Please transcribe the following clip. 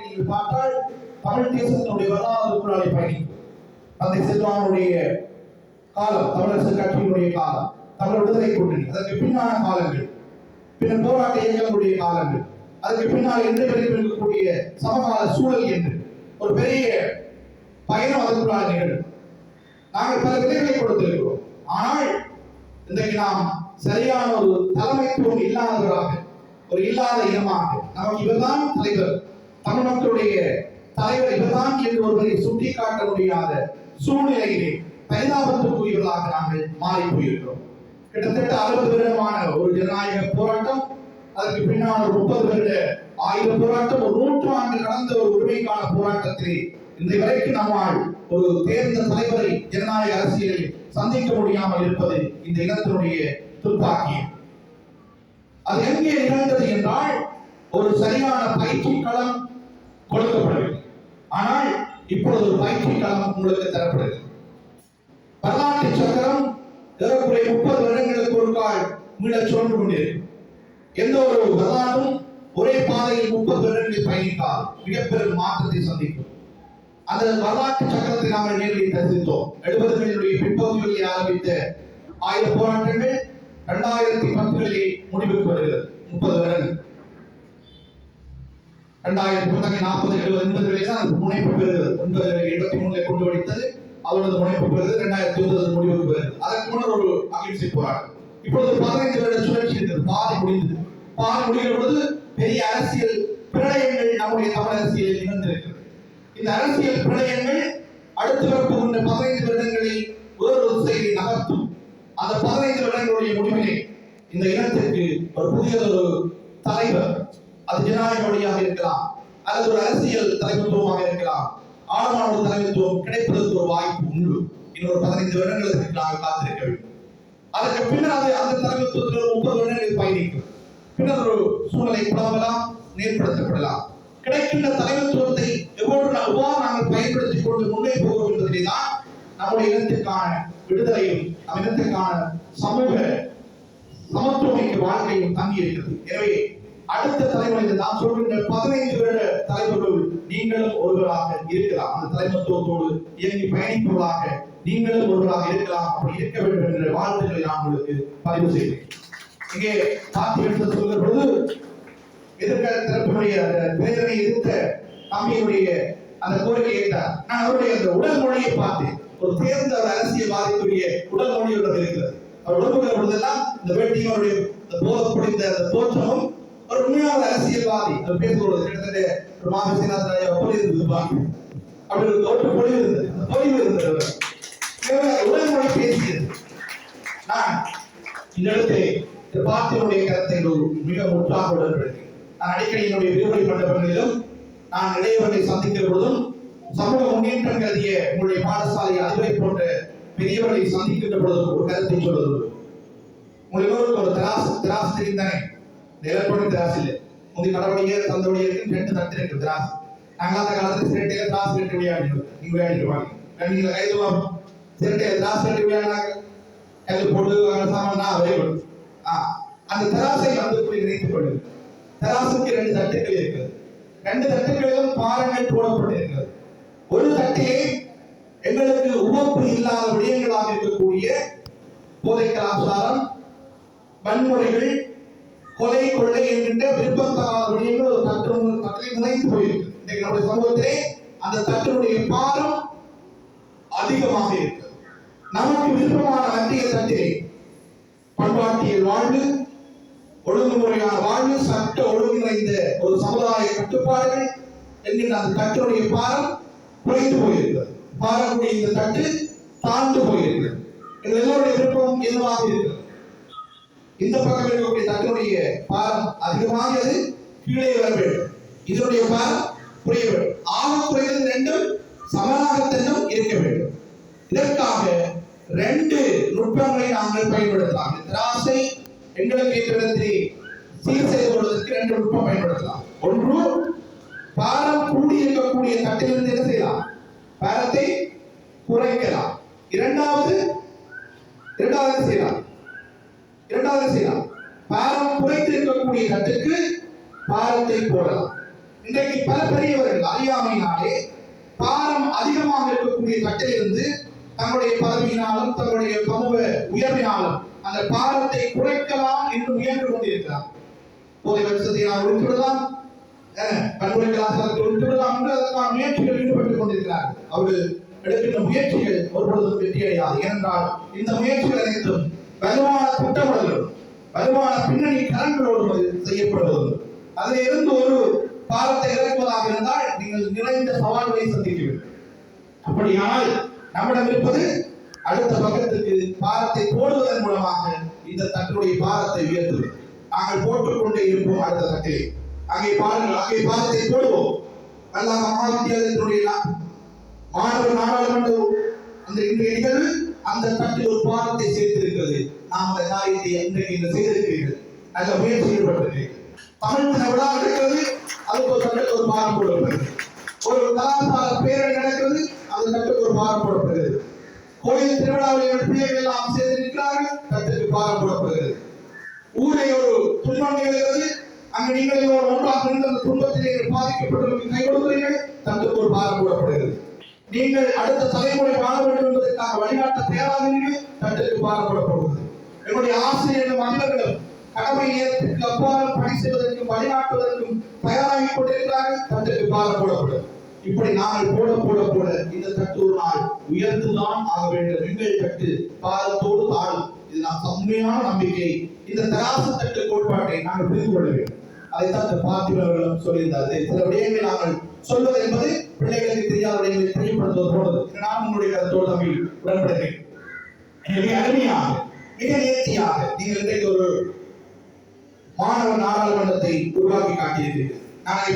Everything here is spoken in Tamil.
நீங்கள் பார்த்தால் தமிழ் தேசத்தினுடைய வரலாறு குழாய் பயணி. தந்தை செல்வானுடைய காலம் தமிழரசு கட்சியினுடைய காலம் தமிழ் விடுதலை கூட்டணி. அதற்கு பின்னான காலங்கள். பின்னர் போராட்ட இயக்கங்களுடைய காலங்கள். அதுக்கு பின்னால் இன்றைய வரைக்கும் இருக்கக்கூடிய சமகால சூழல் என்று. ஒரு பெரிய பயணம் அதற்குள்ளாக நிகழும் நாங்கள் பல விதைகளை கொடுத்திருக்கிறோம். ஆனால் இன்றைக்கு நாம் சரியான ஒரு தலைமைத்துவம் இல்லாதவராக ஒரு இல்லாத இனமாக நமக்கு இவர்தான் தலைவர். தமிழ் தலைவர் இவர்தான் என்று ஒருவரை சுட்டி காட்ட முடியாத சூழ்நிலையிலே பரிதாபத்துக்குரியவர்களாக நாங்கள் மாறி போயிருக்கிறோம் கிட்டத்தட்ட அறுபது வருடமான ஒரு ஜனநாயக போராட்டம் அதற்கு பின்னால் ஒரு முப்பது வருட ஆயுத போராட்டம் ஒரு நூற்றாண்டு கடந்த ஒரு உரிமைக்கான போராட்டத்திலே இன்றைய வரைக்கும் நம்மால் ஒரு தேர்ந்த தலைவரை ஜனநாயக அரசியலில் சந்திக்க முடியாமல் இருப்பது இந்த இனத்தினுடைய துப்பாக்கியம் அது எங்கே நிகழ்ந்தது என்றால் ஒரு சரியான பயிற்சி களம் கொடுக்கப்படவில்லை ஆனால் இப்பொழுது பயிற்சி காலம் உங்களுக்கு தரப்படுகிறது வரலாற்று சக்கரம் ஏறக்குறைய முப்பது வருடங்களுக்கு ஒரு கால் மீள சுழன்று கொண்டிருக்கும் எந்த ஒரு வரலாறும் ஒரே பாதையில் முப்பது வருடங்களை பயணித்தால் மிகப்பெரும் மாற்றத்தை சந்திக்கும். அந்த வரலாற்று சக்கரத்தை நாங்கள் நேரில் தரிசித்தோம். எழுபதுகளினுடைய பிற்பகுதிகளில் ஆரம்பித்த ஆயிரம் போராட்டங்கள் இரண்டாயிரத்தி பத்துகளில் முடிவுக்கு வருகிறது. முப்பது வருடங்கள். இரண்டாயிரத்தி பத்தொன்பது நாற்பது எழுபது எண்பதுகளிலே தான் அது முனைப்பு பெறுகிறது ஒன்பது எழுபத்தி மூணுல கொண்டு வடித்தது. அவரது முனைப்பு பெறுகிறது இரண்டாயிரத்தி ஒன்பது முடிவுக்கு வருகிறது அதற்கு முன்னர் ஒரு அகிம்சை போராட்டம். இப்பொழுது பதினைந்து வருட சுழற்சி இருக்கிறது பாதி முடிந்தது. பாதி முடிகிற பொழுது பெரிய அரசியல் பிரளயங்கள் நம்முடைய தமிழ் அரசியலில் நிகழ்ந்திருக்கிறது. இந்த அரசியல் பிரளயங்கள் அடுத்து வரப்போகின்ற பதினைந்து வருடங்களில் ஒரு செய்தி நகர்த்தும். அந்த பதினைந்து வருடங்களுடைய முடிவிலே இந்த இனத்திற்கு ஒரு புதியதொரு தலைவர் அது ஜனநாயக வழியாக இருக்கலாம் அல்லது ஒரு அரசியல் தலைமைத்துவமாக இருக்கலாம். ஆழமான ஒரு தலைமைத்துவம் கிடைப்பதற்கு ஒரு வாய்ப்பு உண்டு. இன்னொரு பதினைந்து வருடங்களுக்கு நாங்கள் காத்திருக்க வேண்டும். அதற்கு பின்னர் அது அந்த தலைமைத்துவத்தில் ஒரு முப்பது வருடங்கள் பயணிக்கும். பின்னர் ஒரு சூழலை புலம்பலாம் நேர்படுத்தப்படலாம் கிடைக்கின்ற தலைமைத்துவத்தை எவ்வளவு எவ்வாறு நாங்கள் பயன்படுத்திக் கொண்டு முன்னே போகிறோம் என்பதிலே தான் நம்முடைய இனத்திற்கான விடுதலையும் நம் இனத்திற்கான சமூக சமத்துவமிக்க வாழ்க்கையும் தங்கி இருக்கிறது எனவே அடுத்த தலைமுறை நாம் சொல்கின்ற பதினைந்து வருட தலைவர்கள் நீங்களும் ஒருவராக இருக்கலாம். அந்த தலைமத்துவத்தோடு இயங்கி பயணிப்பவர்களாக நீங்களும் ஒருவராக இருக்கலாம். அப்படி இருக்க வேண்டும் என்ற வாழ்த்துக்களை நான் உங்களுக்கு பதிவு செய்கிறேன். இங்கே பார்த்தீர்கள் சொல்கிற பொழுது எதிர்கால தரப்புடைய அந்த வேதனை எதிர்த்த தம்பியினுடைய அந்த கோரிக்கை கேட்டார். நான் அவருடைய அந்த உடல் மொழியை பார்த்தேன். ஒரு தேர்ந்த ஒரு அரசியல்வாதிக்குரிய உடல் மொழியோட இருக்கிறது. அவர் உடம்புகிற பொழுதெல்லாம் இந்த வேட்டியும் அவருடைய இந்த போதப்படுத்த அந்த தோற்றமும் ஒரு உண்மையான அரசியல்வாதி. அவர் பேசுவது கிட்டத்தட்ட ஒரு மாவீரநாத் ராஜா போல இருந்தது அப்படி ஒரு தோற்ற பொழிவு இருந்தது. பொழிவு இருந்தது அவர். மொழி பேசியது. நான் இந்த இடத்தை இந்த பார்த்தினுடைய கருத்தை ஒரு மிக முற்றாக உடன்படுகிறேன். நான் அடிக்கடி என்னுடைய விடுமுறை மண்டபங்களிலும் நான் இளையவர்களை சந்திக்கிற பொழுதும் சமூக முன்னேற்றம் கருதிய உங்களுடைய பாடசாலை அதிபரை போன்ற பெரியவர்களை சந்திக்கின்ற பொழுதும் ஒரு கருத்தை சொல்வது உங்களுக்கு ஒரு திராசு திராசு தெரிந்தானே தானே திராஸ் எலக்ட்ரானிக் திராசு இல்லை முந்தைய ரெண்டு தட்டு ரெண்டு திராஸ் நாங்க அந்த காலத்துல சிரட்டையில திராஸ் கட்டி விளையாடிடுவோம் நீங்க விளையாடிடுவாங்க நீங்க வரும். சிரட்டையில திராஸ் ரெண்டு விளையாடினாங்க கைது போட்டு அங்க சாமான் அவைகள் ஆ அந்த தராசை வந்து போய் நினைத்துக் கொள்ளுங்கள். தராசுக்கு ரெண்டு தட்டுக்கள் இருக்கிறது. ரெண்டு தட்டுகளிலும் பாறைகள் போடப்பட்டிருக்கிறது. ஒரு தட்டிலே எங்களுக்கு உவப்பு இல்லாத விடயங்களாக இருக்கக்கூடிய போதை கலாச்சாரம் வன்முறைகள் கொலை கொள்ளை என்கின்ற விருப்பம் தராத ஒரு தட்டு தட்டில் நினைத்து போயிருக்கு. இன்றைக்கு நம்முடைய சமூகத்திலே அந்த தட்டினுடைய பாரம் அதிகமாக இருக்கிறது. நமக்கு விருப்பமான மத்திய தட்டிலே பண்பாட்டியல் வாழ்வு ஒழுங்குமுறையான வாழ்வு சட்ட ஒழுங்கு ஒரு சமுதாய கட்டுப்பாடுகள் என்கின்ற அந்த தட்டினுடைய பாரம் குறைந்து போயிருக்கிறது. பாரக்கூடிய இந்த தட்டு தாழ்ந்து போயிருக்கிறது. எங்கள் எல்லோருடைய விருப்பம் எதுவாக இருக்கிறது? இந்த பக்கம் இருக்கக்கூடிய தட்டினுடைய பாரம் அதிகமாக அது கீழே வர வேண்டும். இதனுடைய பாரம் குறைய வேண்டும். ஆக குறைந்தது ரெண்டும் சமனாகத்தன்னும் இருக்க வேண்டும். இதற்காக ரெண்டு நுட்பங்களை நாங்கள் பயன்படுத்தலாம். திராசை எங்களுக்கு ஏற்ற சீர் செய்து கொள்வதற்கு ரெண்டு நுட்பம் பயன்படுத்தலாம். ஒன்று பாரம் கூடி இருக்கக்கூடிய தட்டிலிருந்து என்ன செய்யலாம்? பாரத்தை குறைக்கலாம். இரண்டாவது இரண்டாவது செய்யலாம்? இரண்டாவது செய்யலாம் பாரம் குறைத்து இருக்கக்கூடிய இடத்துக்கு பாரத்தை போடலாம். இன்றைக்கு பல பெரியவர்கள் அறியாமையினாலே பாரம் அதிகமாக இருக்கக்கூடிய தட்டிலிருந்து தங்களுடைய பதவியினாலும் தங்களுடைய சமூக உயர்வினாலும் அந்த பாரத்தை குறைக்கலாம் என்று முயன்று கொண்டிருக்கிறார். போதை வசதியை நான் ஒழித்துவிடலாம். அஹ், கலாச்சாரத்தை ஒழித்துவிடலாம் என்று அதற்கான முயற்சிகள் ஈடுபட்டுக் கொண்டிருக்கிறார்கள். அவர்கள் எடுக்கின்ற முயற்சிகள் ஒருபொழுதும் வெற்றியடையாது. ஏனென்றால் இந்த முயற்சிகள் அனைத்தும் வலுவான திட்டமிடல்கள் வலுவான பின்னணி கரங்களோடு செய்யப்படுவது. அதில் இருந்து ஒரு பாரத்தை இறக்குவதாக இருந்தால் நீங்கள் நிறைந்த சவால்களை சந்திக்க அப்படியானால் நம்மிடம் இருப்பது அடுத்த பக்கத்துக்கு பாரத்தை போடுவதன் மூலமாக இந்த தட்டுடைய பாரத்தை உயர்த்துவது. நாங்கள் போட்டுக்கொண்டே இருப்போம் அடுத்த தட்டிலே. அங்கே பாருங்கள் அங்கே பாரத்தை போடுவோம். அல்லாஹ் மகாவித்தியாலயத்தினுடைய நா- மாணவர் நாடாளுமன்ற அந்த இன்றைய நிகழ்வு அந்த தட்டில் ஒரு பாரத்தை சேர்த்திருக்கிறது. நாம் அந்த காரியத்தை இன்றைக்கு இந்த செய்திருக்கிறீர்கள். நல்ல முயற்சி ஈடுபட்டிருக்கிறீர்கள். தமிழ் விழா நடக்கிறது அதுக்கு ஒரு தட்டுக்கு ஒரு பாரம் போடப்படுகிறது. ஒரு கலாச்சார பேரணி நடக்கிறது அந்த தட்டுக்கு ஒரு பாரம் போடப்படுகிறது. கோயில் திருவிழாவில் பிள்ளைகள் எல்லாம் சேர்ந்திருக்கிறார்கள் தட்டுக்கு பாரம் போடப்படுகிறது. ஊரை ஒரு துன்பம் நிகழ்கிறது. அங்கு நீங்கள் ஒரு ஒன்றாக இருந்து அந்த துன்பத்திலே பாதிக்கப்பட்டவர்களுக்கு கை கொடுக்கிறீர்கள் தட்டுக்கு ஒரு பாரம் போடப்படுகிறது. நீங்கள் அடுத்த தலைமுறை வாழ வேண்டும் என்பதற்காக வழிகாட்ட தயாராகிறீர்கள் தட்டுக்கு பாரப்படப்படுகிறது. என்னுடைய ஆசிரியர்களும் அதிபர்களும் கடமை நேரத்திற்கு அப்பால் பணி செய்வதற்கும் வழிகாட்டுவதற்கும் தயாராகிக் கொண்டிருக்கிறார்கள். தட்டுக்கு பாரப்படப்படும். இப்படி நாங்கள் போட போட போட இந்த தட்டு ஒரு நாள் உயர்ந்துதான் ஆக வேண்டும். எங்கள் தட்டு பாரத்தோடு தாழும் இது நாம் உண்மையான நம்பிக்கை. இந்த தராசு தட்டு கோட்பாட்டை நாங்கள் புரிந்து கொள்ள வேண்டும். அதைத்தான் இந்த பார்த்திபர்களும் சொல்லியிருந்தார். சில விடயங்கள் நாங்கள் சொல்வது என்பது பிள்ளைகளுக்கு தெரியாத விடயங்களை தெரியப்படுத்துவது போனது நான் உங்களுடைய கருத்தோடு தம்பி உடன்படுகிறேன். மிக அருமையாக மிக நேர்த்தியாக நீங்கள் இன்றைக்கு ஒரு மாணவர் நாடாளுமன்றத்தை உருவாக்கி காட்டியிருக்கிறீர்கள். நான்